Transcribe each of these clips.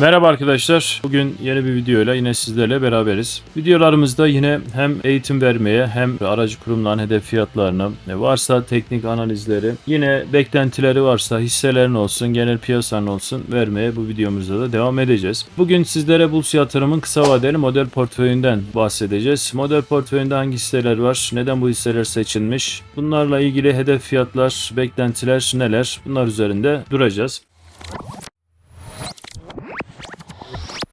Merhaba arkadaşlar. Bugün yeni bir videoyla yine sizlerle beraberiz. Videolarımızda yine hem eğitim vermeye hem aracı kurumların hedef fiyatlarını, varsa teknik analizleri, yine beklentileri varsa hisselerin olsun, genel piyasanın olsun vermeye bu videomuzda da devam edeceğiz. Bugün sizlere Burs Yatırım'ın kısa vadeli model portföyünden bahsedeceğiz. Model portföyünde hangi hisseler var, neden bu hisseler seçilmiş, bunlarla ilgili hedef fiyatlar, beklentiler neler bunlar üzerinde duracağız.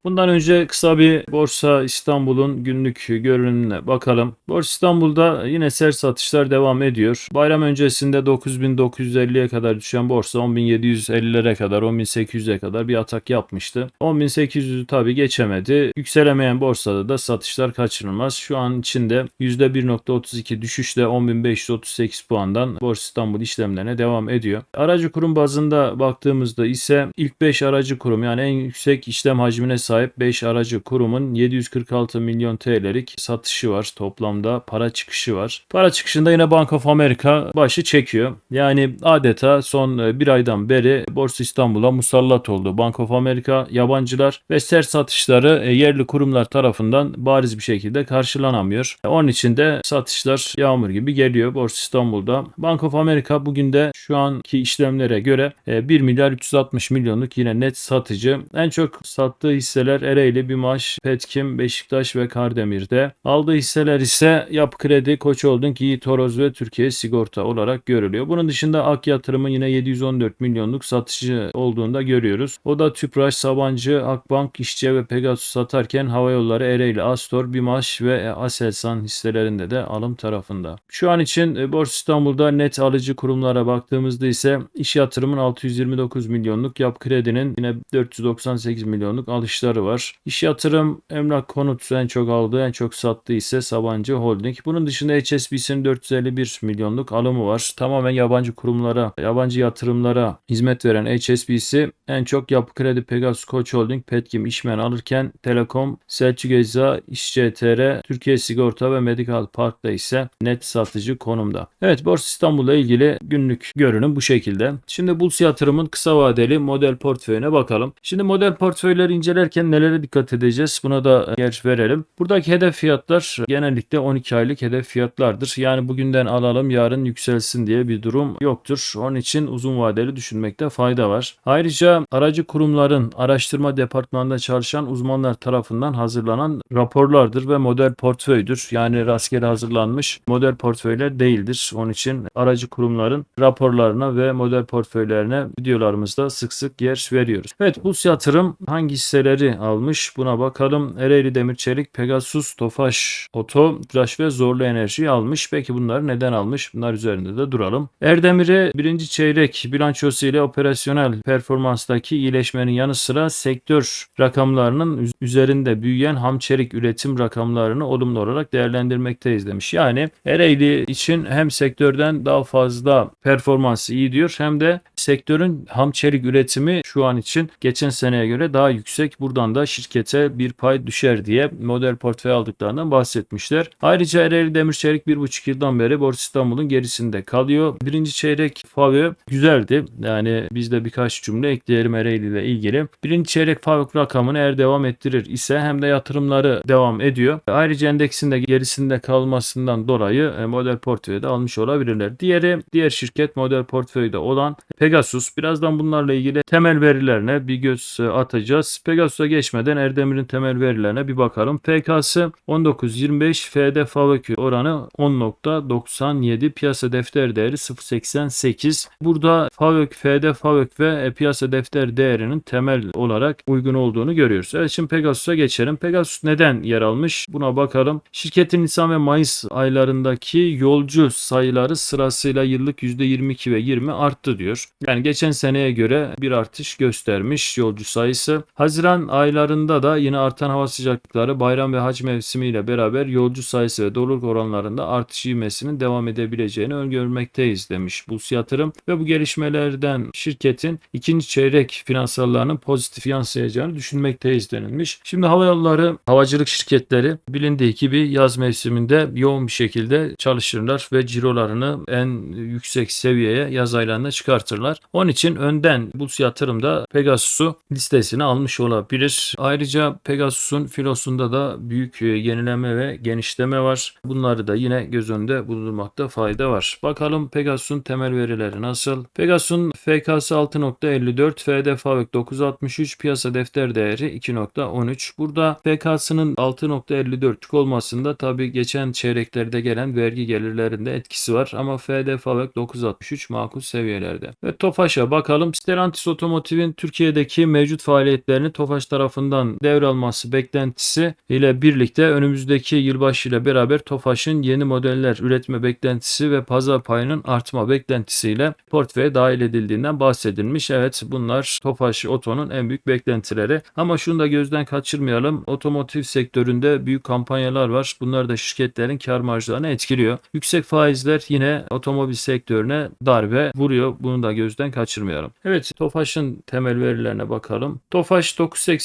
Bundan önce kısa bir Borsa İstanbul'un günlük görünümüne bakalım. Borsa İstanbul'da yine sert satışlar devam ediyor. Bayram öncesinde 9950'ye kadar düşen borsa 10750'lere kadar 10800'e kadar bir atak yapmıştı. 10800'ü tabi geçemedi. Yükselemeyen borsada da satışlar kaçınılmaz. Şu an içinde %1.32 düşüşle 10538 puandan Borsa İstanbul işlemlerine devam ediyor. Aracı kurum bazında baktığımızda ise ilk 5 aracı kurum yani en yüksek işlem hacmine sahip 5 aracı kurumun 746 milyon TL'lik satışı var. Toplamda para çıkışı var. Para çıkışında yine Bank of America başı çekiyor. Yani adeta son e, bir aydan beri Borsa İstanbul'a musallat oldu. Bank of America yabancılar ve sert satışları e, yerli kurumlar tarafından bariz bir şekilde karşılanamıyor. E, Onun için de satışlar yağmur gibi geliyor Borsa İstanbul'da. Bank of America bugün de şu anki işlemlere göre e, 1 milyar 360 milyonluk yine net satıcı. En çok sattığı hisseler Ereğli, Bimaş, Petkim, Beşiktaş ve Kardemir'de. Aldığı hisseler ise Yapı Kredi, Koç Holding, Yiğit Toroz ve Türkiye Sigorta olarak görülüyor. Bunun dışında Ak Yatırım'ın yine 714 milyonluk satışı olduğunu da görüyoruz. O da Tüpraş, Sabancı, Akbank, İşçi ve Pegasus satarken Hava Yolları, Ereğli, Astor, Bimaş ve Aselsan hisselerinde de alım tarafında. Şu an için e, Borsa İstanbul'da net alıcı kurumlara baktığımızda ise İş Yatırım'ın 629 milyonluk, Yap Kredi'nin yine 498 milyonluk alışları var. İş Yatırım, Emlak Konut en çok aldığı, en çok sattığı ise Sabancı Holding. Bunun dışında HSBC'nin 451 milyonluk alımı var. Tamamen yabancı kurumlara, yabancı yatırımlara hizmet veren HSBC en çok Yapı Kredi, Pegasus, Koç Holding, Petkim, İşmen alırken Telekom, Selçuk Ecza, İşCTR, Türkiye Sigorta ve Medical Park'ta ise net satıcı konumda. Evet Borsa İstanbul'la ilgili günlük görünüm bu şekilde. Şimdi Buls Yatırım'ın kısa vadeli model portföyüne bakalım. Şimdi model portföyleri incelerken nelere dikkat edeceğiz? Buna da yer verelim. Buradaki hedef fiyatlar genellikle 12 aylık hedef fiyatlardır. Yani bugünden alalım yarın yükselsin diye bir durum yoktur. Onun için uzun vadeli düşünmekte fayda var. Ayrıca aracı kurumların araştırma departmanında çalışan uzmanlar tarafından hazırlanan raporlardır ve model portföydür. Yani rastgele hazırlanmış model portföyler değildir. Onun için aracı kurumların raporlarına ve model portföylerine videolarımızda sık sık yer veriyoruz. Evet Bus Yatırım hangi hisseleri almış buna bakalım. Ereğli Demir Çelik, Pegasus, Tofaş, Oto, Flash ve Zorlu Enerji almış. Peki bunları neden almış? Bunlar üzerinde de duralım. Erdemir'e birinci çeyrek bilançosu ile operasyonel performanstaki iyileşmenin yanı sıra sektör rakamlarının üzerinde büyüyen ham çelik üretim rakamlarını olumlu olarak değerlendirmekteyiz demiş. Yani Ereğli için hem sektörden daha fazla performansı iyi diyor hem de sektörün ham çelik üretimi şu an için geçen seneye göre daha yüksek. Buradan da şirkete bir pay düşer diye model portföy aldıklarından bahsetmişler. Ayrıca Ereğli Demir Çelik 1,5 yıldan beri Borsa İstanbul'un gerisinde kalıyor. Birinci çeyrek FAVÖ güzeldi. Yani biz de birkaç cümle ekleyelim Ereğli ile ilgili. Birinci çeyrek FAVÖ rakamını eğer devam ettirir ise hem de yatırımları devam ediyor. Ayrıca endeksinde gerisinde kalmasından dolayı e, model portföyde almış olabilirler. Diğeri diğer şirket model portföyde olan Pegasus. Birazdan bunlarla ilgili temel verilerine bir göz e, atacağız. Pegasus'a geçmeden Erdemir'in temel verilerine bir bakalım. PK'sı 19.25, FD FAVÖK oranı 10.97, piyasa defter değeri 0.88. Burada FAVÖK, FD FAVÖK ve e, piyasa defter değerinin temel olarak uygun olduğunu görüyoruz. Evet şimdi Pegasus'a geçelim. Pegasus neden yer almış? Buna bakalım. Şirketin Nisan ve Mayıs aylarındaki yolcu sayıları sırasıyla yıllık %22 ve 20 arttı diyor. Yani geçen seneye göre bir artış göstermiş yolcu sayısı. Haziran aylarında da yine artan hava sıcaklıkları bayram ve hac mevsimiyle beraber yolcu sayısı ve doluluk oranlarında artış ivmesinin devam edebileceğini öngörmekteyiz demiş Bus Yatırım ve bu gelişmelerden şirketin ikinci çeyrek finansallarının pozitif yansıyacağını düşünmekteyiz denilmiş. Şimdi hava yolları havacılık şirketleri bilindiği gibi yaz mevsiminde yoğun bir şekilde çalışırlar ve cirolarını en yüksek seviyeye yaz aylarında çıkartırlar. Onun için önden Burs Yatırım'da Pegasus'u listesine almış olabilir. Ayrıca Pegasus'un filosunda da büyük e, yenileme ve genişleme var. Bunları da yine göz önünde bulundurmakta fayda var. Bakalım Pegasus'un temel verileri nasıl? Pegasus'un FK'sı 6.54, FD Favök 9.63, piyasa defter değeri 2.13. Burada FK'sının 6.54 olmasında tabi geçen çeyreklerde gelen vergi gelirlerinde etkisi var ama FD Favök 9.63 makul seviyelerde. Ve Tofaş'a bakalım. Stellantis Otomotiv'in Türkiye'deki mevcut faaliyetlerini Tofaş tarafından devralması beklentisi ile birlikte önümüzdeki yılbaşı ile beraber Tofaş'ın yeni modeller üretme beklentisi ve pazar payının artma beklentisiyle portföye dahil edildiğinden bahsedilmiş. Evet bunlar Tofaş Oto'nun en büyük beklentileri. Ama şunu da gözden kaçırmayalım. Otomotiv sektöründe büyük kampanyalar var. Bunlar da şirketlerin kar marjlarını etkiliyor. Yüksek faizler yine otomobil sektörüne darbe vuruyor. Bunu da gözden kaçırmayalım. Evet Tofaş'ın temel verilerine bakalım. Tofaş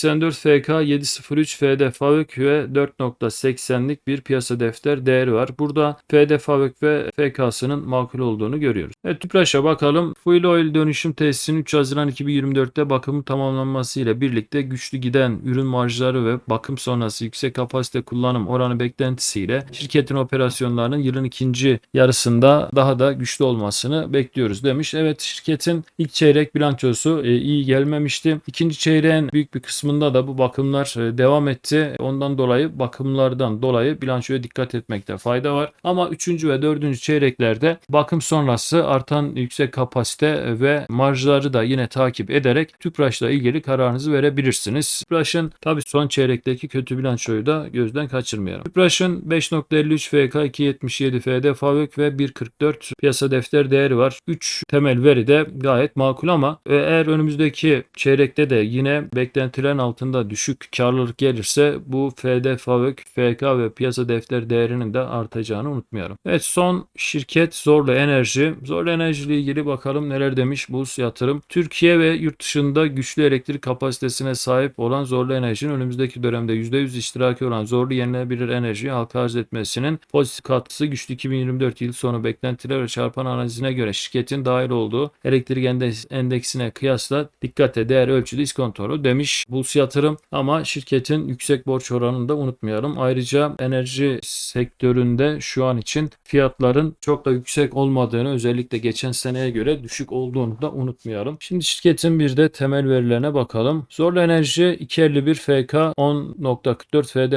984 FK 703 FD Favök ve 4.80'lik bir piyasa defter değeri var. Burada FD Favök ve FK'sının makul olduğunu görüyoruz. Evet Tüpraş'a bakalım. Fuel Oil dönüşüm tesisinin 3 Haziran 2024'te bakımı tamamlanması ile birlikte güçlü giden ürün marjları ve bakım sonrası yüksek kapasite kullanım oranı beklentisiyle şirketin operasyonlarının yılın ikinci yarısında daha da güçlü olmasını bekliyoruz demiş. Evet şirketin ilk çeyrek bilançosu e, iyi gelmemişti. İkinci çeyreğin büyük bir kısmında da bu bakımlar e, devam etti. Ondan dolayı bakımlardan dolayı bilançoya dikkat etmekte fayda var. Ama üçüncü ve dördüncü çeyreklerde bakım sonrası artan yüksek kapasite ve marjları da yine takip ederek Tüpraş'la ilgili kararınızı verebilirsiniz. Tüpraş'ın tabi son çeyrekteki kötü bilançoyu da gözden kaçırmayalım. Tüpraş'ın 5.53 FK 2.77 FD Favök ve 1.44 piyasa defter değeri var. 3 temel veri de gayet makul ama e, eğer önümüzdeki çeyrekte de yine beklentilerin altında düşük karlılık gelirse bu FD Favök, FK ve piyasa defter değerinin de artacağını unutmayalım. Evet son şirket Zorlu Enerji. Zorlu Enerji ile ilgili bakalım neler demiş Burs Yatırım. Türkiye ve yurt dışında güçlü elektrik kapasitesine sahip olan Zorlu Enerji'nin önümüzdeki dönemde %100 iştiraki olan Zorlu Yenilenebilir Enerjiyi halka arz etmesinin pozitif katkısı güçlü 2024 yıl sonu beklentiler ve çarpan analizine göre şirketin dahil olduğu elektrik endeks- endeksine kıyasla dikkate değer ölçüde iskontoru demiş Burs Yatırım ama şirketin yüksek borç oranını da unutmayalım. Ayrıca enerji sektöründe şu an için fiyatların çok da yüksek olmadığını özellikle geçen seneye göre düşük olduğunu da unutmayalım. Şimdi şirketin bir de temel verilerine bakalım. Zorlu Enerji 251 FK 10.44 FD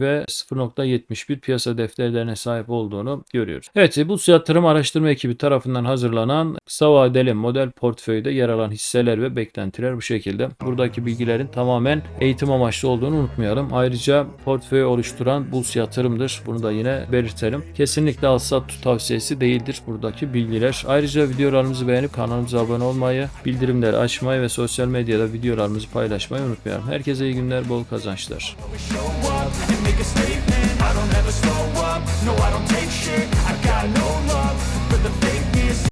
ve 0.71 piyasa defterlerine sahip olduğunu görüyoruz. Evet bu yatırım araştırma ekibi tarafından hazırlanan kısa vadeli model portföyde yer alan hisseler ve beklentiler bu şekilde. Buradaki bilgilerin tamamen eğitim amaçlı olduğunu unutmayalım. Ayrıca portföyü oluşturan Buls yatırımdır. Bunu da yine belirtelim. Kesinlikle al sat tut tavsiyesi değildir buradaki bilgiler. Ayrıca videolarımızı beğenip kanalımıza abone olmayı, bildirimleri açmayı ve sosyal medyada videolarımızı paylaşmayı unutmayalım. Herkese iyi günler, bol kazançlar.